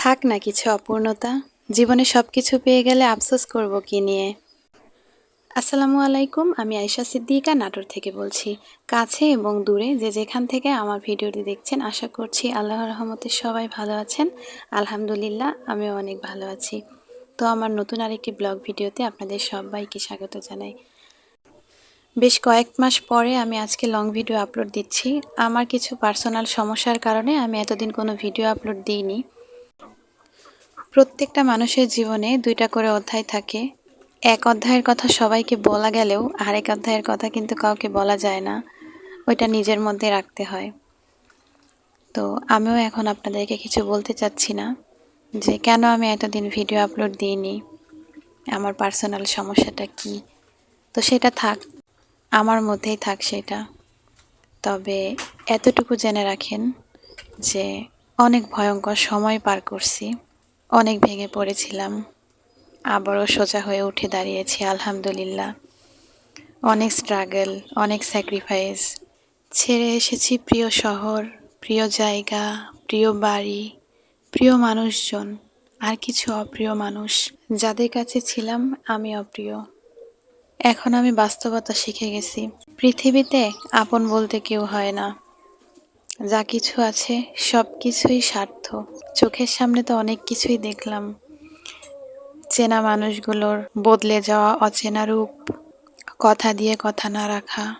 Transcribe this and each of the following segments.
থাক না কিছু অপূর্ণতা। জীবনে সব কিছু পেয়ে গেলে আফসোস করব কি নিয়ে। আসসালামু আলাইকুম, আমি আয়শা সিদ্দিকা, নাটোর থেকে বলছি। কাছে এবং দূরে যে যেখান থেকে আমার ভিডিওটি দেখছেন, আশা করছি আল্লাহর রহমতে সবাই ভালো আছেন। আলহামদুলিল্লাহ, আমিও অনেক ভালো আছি। তো আমার নতুন আরেকটি ব্লগ ভিডিওতে আপনাদের সবাইকে স্বাগত জানাই। বেশ কয়েক মাস পরে আমি আজকে লং ভিডিও আপলোড দিচ্ছি। আমার কিছু পার্সোনাল সমস্যার কারণে আমি এতদিন কোনো ভিডিও আপলোড দিইনি। প্রত্যেকটা মানুষের জীবনে দুইটা করে অধ্যায় থাকে। এক অধ্যায়ের কথা সবাইকে বলা গেলেও আরেক অধ্যায়ের কথা কিন্তু কাউকে বলা যায় না। ওইটা নিজের মধ্যে রাখতে হয়। তো আমিও এখন আপনাদেরকে কিছু বলতে চাচ্ছি না, যে কেন আমি এতদিন ভিডিও আপলোড দিইনি? আমার পার্সোনাল সমস্যাটা কি? তো সেটা থাক, আমার মধ্যেই থাক সেটা। তবে এতটুকু জেনে রাখেন যে অনেক ভয়ঙ্কর সময় পার করছি। অনেক ভেঙে পড়েছিলাম। আবারও সোজা হয়ে উঠে দাঁড়িয়েছি, আলহামদুলিল্লাহ। অনেক স্ট্রাগল অনেক স্যাক্রিফাইস ছেড়ে এসেছি প্রিয় শহর, প্রিয় জায়গা, প্রিয় বাড়ি, প্রিয় মানুষজন, আর কিছু অপ্রিয় মানুষ। যাদের কাছে ছিলাম আমি অপ্রিয়। এখন আমি বাস্তবতা শিখে গেছি। পৃথিবীতে আপন বলতে কেউ হয় না। যা কিছু আছে, সব কিছুই স্বার্থ চোখের সামনে তো অনেক কিছুই দেখলাম। চেনা মানুষগুলোর বদলে যাওয়া অচেনা রূপ, কথা দিয়ে কথা না রাখা,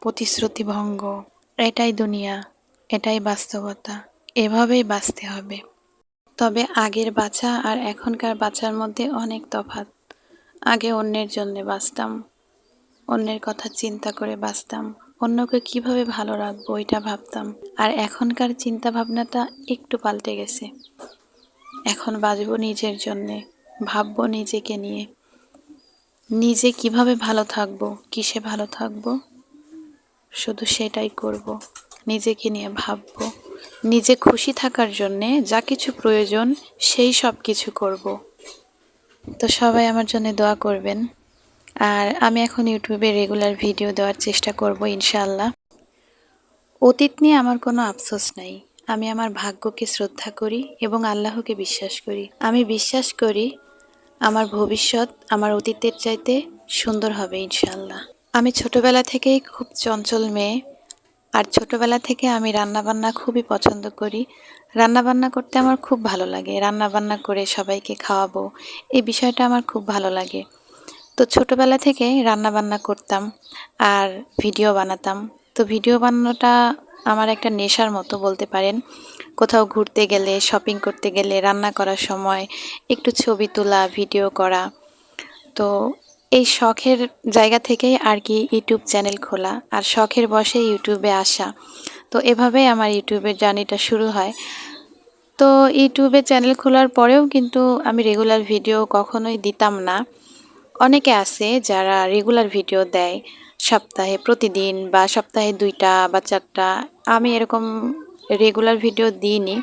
প্রতিশ্রুতি ভঙ্গ। এটাই দুনিয়া, এটাই বাস্তবতা। এভাবেই বাঁচতে হবে। তবে আগের বাঁচা আর এখনকার বাঁচার মধ্যে অনেক তফাৎ। আগে অন্যের জন্যে বাঁচতাম, অন্যের কথা চিন্তা করে বাঁচতাম। অন্যকে কীভাবে ভালো রাখব এটা ভাবতাম। আর এখনকার চিন্তা ভাবনাটা একটু পাল্টে গেছে। এখন বাজবো নিজের জন্যে, ভাববো নিজেকে নিয়ে। নিজে কীভাবে ভালো থাকব, কিসে ভালো থাকব? শুধু সেটাই করব, নিজেকে নিয়ে ভাববো। নিজে খুশি থাকার জন্যে যা কিছু প্রয়োজন সেই সব কিছু করব। তো সবাই আমার জন্য দোয়া করবেন। আর আমি এখন ইউটিউবে রেগুলার ভিডিও দেওয়ার চেষ্টা করব ইনশাল্লাহ অতীত নিয়ে আমার কোনো আফসোস নাই। আমি আমার ভাগ্যকে শ্রদ্ধা করি এবং আল্লাহকে বিশ্বাস করি। আমি বিশ্বাস করি আমার ভবিষ্যৎ আমার অতীতের চাইতে সুন্দর হবে ইনশাল্লাহ আমি ছোটবেলা থেকেই খুব চঞ্চল মেয়ে আর ছোটবেলা থেকে আমি রান্নাবান্না খুবই পছন্দ করি। রান্নাবান্না করতে আমার খুব ভালো লাগে। রান্নাবান্না করে সবাইকে খাওয়াবো, এই বিষয়টা আমার খুব ভালো লাগে। তো ছোটবেলা থেকে রান্নাবান্না করতাম আর ভিডিও বানাতাম। তো ভিডিও বানানোটা আমার একটা নেশার মতো বলতে পারেন। কোথাও ঘুরতে গেলে শপিং করতে গেলে, রান্না করার সময় একটু ছবি তোলা, ভিডিও করা। তো এই শখের জায়গা থেকেই আর কি ইউটিউব চ্যানেল খোলা আর শখের বসে ইউটিউবে আসা। তো এভাবেই আমার ইউটিউবের জার্নিটা শুরু হয়। তো ইউটিউবে চ্যানেল খোলার পরেও কিন্তু আমি রেগুলার ভিডিও কখনোই দিতাম না। অনেকে আছে যারা রেগুলার ভিডিও দেয়, সপ্তাহে প্রতিদিন বা সপ্তাহে দুইটা বা চারটা। আমি এরকম রেগুলার ভিডিও দিইনি,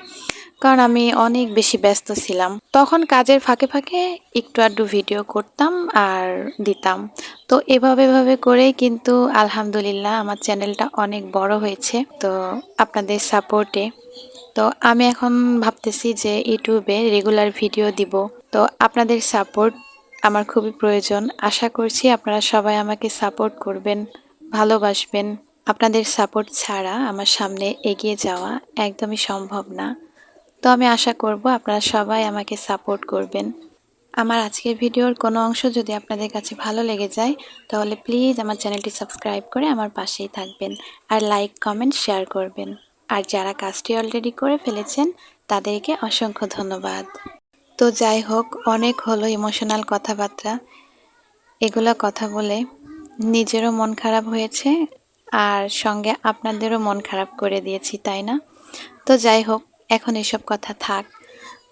কারণ আমি অনেক বেশি ব্যস্ত ছিলাম। তখন কাজের ফাঁকে ফাঁকে একটু আধটু ভিডিও করতাম আর দিতাম। তো এভাবে এভাবে করেই কিন্তু আলহামদুলিল্লাহ আমার চ্যানেলটা অনেক বড় হয়েছে। তো আপনাদের সাপোর্টে তো আমি এখন ভাবতেছি যে ইউটিউবে রেগুলার ভিডিও দিব। তো আপনাদের সাপোর্ট আমার খুবই প্রয়োজন। আশা করছি আপনারা সবাই আমাকে সাপোর্ট করবেন, ভালোবাসবেন। আপনাদের সাপোর্ট ছাড়া আমার সামনে এগিয়ে যাওয়া একদমই সম্ভব না। তো আমি আশা করব আপনারা সবাই আমাকে সাপোর্ট করবেন। আমার আজকের ভিডিওর কোনো অংশ যদি আপনাদের কাছে ভালো লেগে যায়, তাহলে প্লিজ আমার চ্যানেলটি সাবস্ক্রাইব করে আমার পাশেই থাকবেন আর লাইক, কমেন্ট, শেয়ার করবেন। আর যারা কাজটি অলরেডি করে ফেলেছেন, তাদেরকে অসংখ্য ধন্যবাদ। তো যাই হোক, অনেক হলো ইমোশনাল কথাবার্তা। এগুলো কথা বলে নিজেরও মন খারাপ হয়েছে আর সঙ্গে আপনাদেরও মন খারাপ করে দিয়েছি, তাই না? তো যাই হোক, এখন এসব কথা থাক।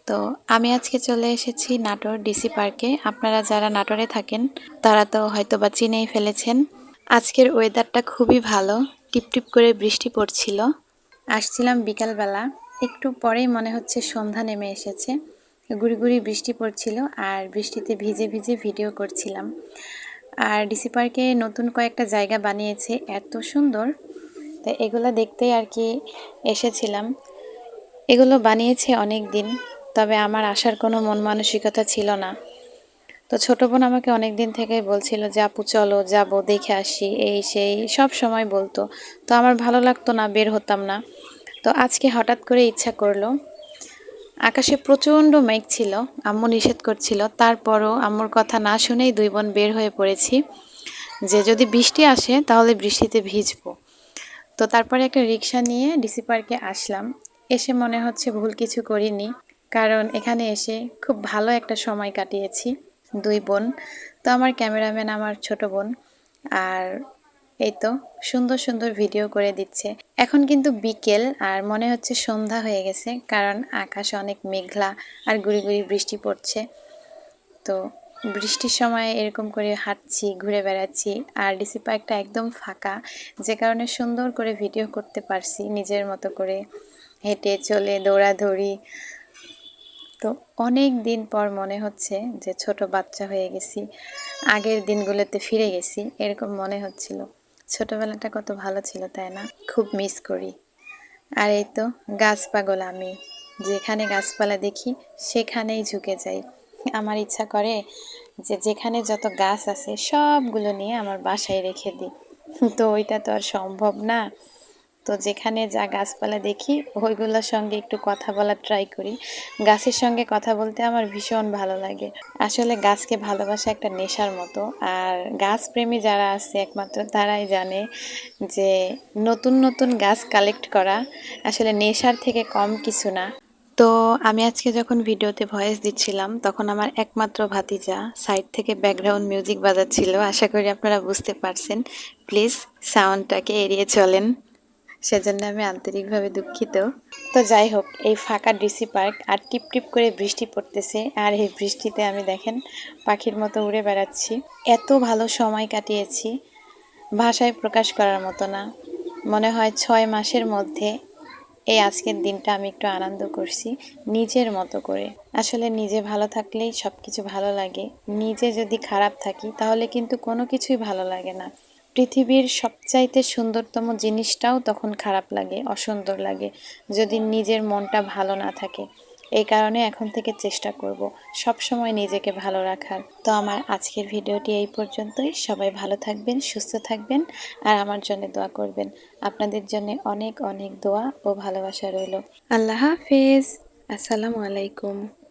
তো আমি আজকে চলে এসেছি নাটোর ডিসি পার্কে। আপনারা যারা নাটোরে থাকেন, তারা তো হয়তো বা চিনেই ফেলেছেন। আজকের ওয়েদারটা খুবই ভালো, টিপটিপ করে বৃষ্টি পড়ছিল। আসছিলাম বিকালবেলা, একটু পরেই মনে হচ্ছে সন্ধ্যা নেমে এসেছে। গুড়ি গুড়ি বৃষ্টি পড়ছিল আর বৃষ্টিতে ভিজে ভিজে ভিডিও করছিলাম। আর ডিসি পার্কে নতুন কয়েকটা জায়গা বানিয়েছে, এত সুন্দর। তো এগুলো দেখতেই আর কি এসেছিলাম। এগুলো বানিয়েছে অনেক দিন তবে আমার আসার কোনো মন মানসিকতা ছিল না। তো ছোট বোন আমাকে অনেক দিন থেকেই বলছিল, যে আপু, চলো যাব, দেখে আসি। এই সেই সব সময় বলতো। তো আমার ভালো লাগতো না, বের হতাম না। তো আজকে হঠাৎ করে ইচ্ছা করল আকাশে প্রচণ্ড মেঘ ছিল, আম্মু নিষেধ করছিল। তারপরও আম্মুর কথা না শুনেই দুই বোন বের হয়ে পড়েছি। যে যদি বৃষ্টি আসে, তাহলে বৃষ্টিতে ভিজবো। তো তারপরে একটা রিক্সা নিয়ে ডিসি পার্কে আসলাম। এসে মনে হচ্ছে ভুল কিছু করিনি, কারণ এখানে এসে খুব ভালো একটা সময় কাটিয়েছি দুই বোন। তো আমার ক্যামেরাম্যান আমার ছোট বোন। আর এই তো, সুন্দর সুন্দর ভিডিও করে দিচ্ছে। এখন কিন্তু বিকেল আর মনে হচ্ছে সন্ধ্যা হয়ে গেছে, কারণ আকাশে অনেক মেঘলা আর গুড়ি গুড়ি বৃষ্টি পড়ছে। তো বৃষ্টির সময় এরকম করে হাঁটছি, ঘুরে বেড়াচ্ছি আর ডিসি পার্কটা একদম ফাঁকা, যে কারণে সুন্দর করে ভিডিও করতে পারছি নিজের মতো করে। হেঁটে চলে দৌড়াদৌড়ি। তো অনেক দিন পর মনে হচ্ছে যে ছোট বাচ্চা হয়ে গেছি, আগের দিনগুলোতে ফিরে গেছি, এরকম মনে হচ্ছিল। ছোটবেলাটা কত ভালো ছিল, তাই না? খুব মিস করি। আর এই তো গাছ পাগল আমি। যেখানে গাছপালা দেখি, সেখানেই ঝুঁকে যাই। আমার ইচ্ছা করে যে যেখানে যত গাছ আছে, সবগুলো নিয়ে আমার বাসায় রেখে দিই। তো ওইটা তো আর সম্ভব না। তো যেখানে যা গাছপালা দেখি, ওইগুলোর সঙ্গে একটু কথা বলার ট্রাই করি। গাছের সঙ্গে কথা বলতে আমার ভীষণ ভালো লাগে। আসলে গাছকে ভালোবাসা একটা নেশার মতো। আর গাছ প্রেমী যারা আছে একমাত্র, তারাই জানে যে নতুন নতুন গাছ কালেক্ট করা আসলে নেশার থেকে কম কিছু না। তো আমি আজকে যখন ভিডিওতে ভয়েস দিচ্ছিলাম, তখন আমার একমাত্র ভাতিজা সাইড থেকে ব্যাকগ্রাউন্ড মিউজিক বাজাচ্ছিল। আশা করি আপনারা বুঝতে পারছেন। প্লিজ সাউন্ডটাকে এড়িয়ে চলেন। সেজন্য আমি আন্তরিকভাবে দুঃখিত। তো যাই হোক, এই ফাঁকা ডিসি পার্ক আর টিপ টিপ করে বৃষ্টি পড়তেছে আর এই বৃষ্টিতে আমি দেখেন পাখির মতো উড়ে বেড়াচ্ছি। এত ভালো সময় কাটিয়েছি, ভাষায় প্রকাশ করার মতো না। মনে হয় ছয় মাসের মধ্যে এই আজকের দিনটা আমি একটু আনন্দ করছি, নিজের মতো করে। আসলে নিজে ভালো থাকলেই সব কিছু ভালো লাগে। নিজে যদি খারাপ থাকি, তাহলে কিন্তু কোনো কিছুই ভালো লাগে না। পৃথিবীর সবচাইতে সুন্দরতম জিনিসটাও তখন খারাপ লাগে, অসুন্দর লাগে, যদি নিজের মনটা ভালো না থাকে। এই কারণে এখন থেকে চেষ্টা করব সব সময় নিজেকে ভালো রাখার। তো আমার আজকের ভিডিওটি এই পর্যন্তই। সবাই ভালো থাকবেন, সুস্থ থাকবেন, আর আমার জন্য দোয়া করবেন। আপনাদের জন্য অনেক অনেক দোয়া ও ভালোবাসা রইল। আল্লাহ হাফিজ। আসসালামু আলাইকুম।